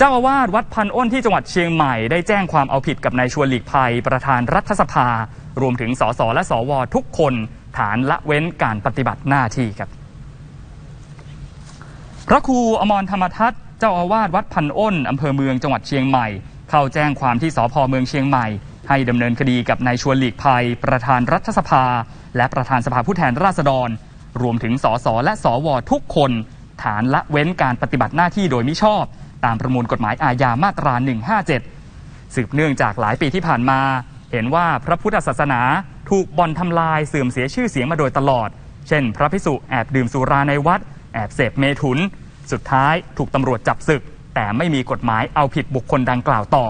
เจ้าอาวาสวัดพันอ้นที่จังหวัดเชียงใหม่ได้แจ้งความเอาผิดกับนายชวนหลีกภัย ประธานรัฐสภา รวมถึงสสและสวทุกคน ฐานละเว้นการปฏิบัติหน้าที่ครับ พระครูอมรธรรมทัศน์เจ้าอาวาสวัดพันอ้นอำเภอเมืองจังหวัดเชียงใหม่ เข้าแจ้งความที่สพเมืองเชียงใหม่ ให้ดำเนินคดีกับนายชวนหลีกภัย ประธานรัฐสภา และประธานสภาผู้แทนราษฎร รวมถึงสสและสวทุกคน ฐานละเว้นการปฏิบัติหน้าที่โดยมิชอบ ตามประมวลกฎหมายอาญามาตรา 157 สืบเนื่องจากหลายปีที่ผ่านมา เห็นว่าพระพุทธศาสนาถูกบ่อนทำลายเสื่อมเสียชื่อเสียงมาโดยตลอด เช่น พระพิสุแอบดื่มสุราในวัด แอบเสพเมถุน สุดท้ายถูกตำรวจจับศึก แต่ไม่มีกฎหมายเอาผิดบุคคลดังกล่าวต่อ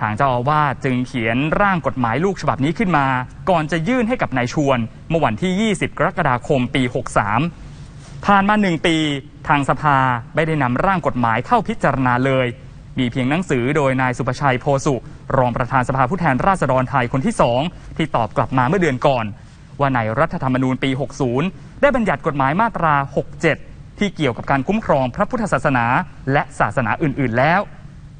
ทางเจ้าอาวาสจึงเขียนร่างกฎหมายลูกฉบับนี้ขึ้นมา ก่อนจะยื่นให้กับนายชวน เมื่อวันที่ 20 กรกฎาคมปี 63 ผ่านมาหนึ่งปีทางสภาไม่ได้นำร่างกฎหมายเข้าพิจารณาเลย มีเพียงหนังสือโดยนายสุประชัยโพสุรองประธานสภาผู้แทนราษฎรไทยคนที่สองที่ตอบกลับมาเมื่อเดือนก่อน ว่าในรัฐธรรมนูญปี 60 ได้บัญญัติกฎหมายมาตรา 67 ที่เกี่ยวกับการคุ้มครองพระพุทธศาสนา และศาสนาอื่น ๆ แล้ว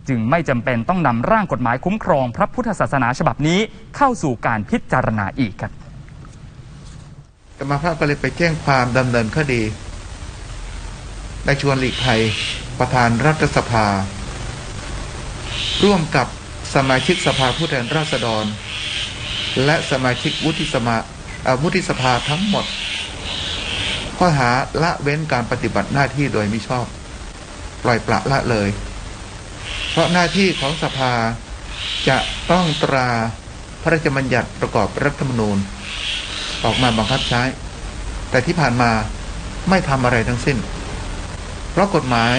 จึงไม่จำเป็นต้องนำร่างกฎหมายคุ้มครองพระพุทธศาสนาฉบับนี้เข้าสู่การพิจารณาอีกครับกรรมภาพก็เลยไปแจ้งความดำเนินคดีายชวนหลีกภัย ประธานรัฐสภา ร่วมกับสมาชิกสภาผู้แทนราษฎร และสมาชิกวุฒิสมาวุฒิสภาทั้งหมด ข้อหาละเว้นการปฏิบัติหน้าที่โดยมิชอบ ปล่อยปละละเลย เพราะหน้าที่ของสภาจะต้องตราพระราชบัญญัติประกอบรัฐธรรมนูญ ออกมาบังคับใช้ แต่ที่ผ่านมาไม่ทำอะไรทั้งสิ้น ราะกฎหมาย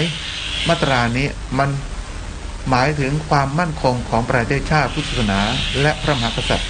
มาตรานี้มันหมายถึงความมั่นคงของประเทศชาติพุทธศาสนา และพระมหากษัตริย์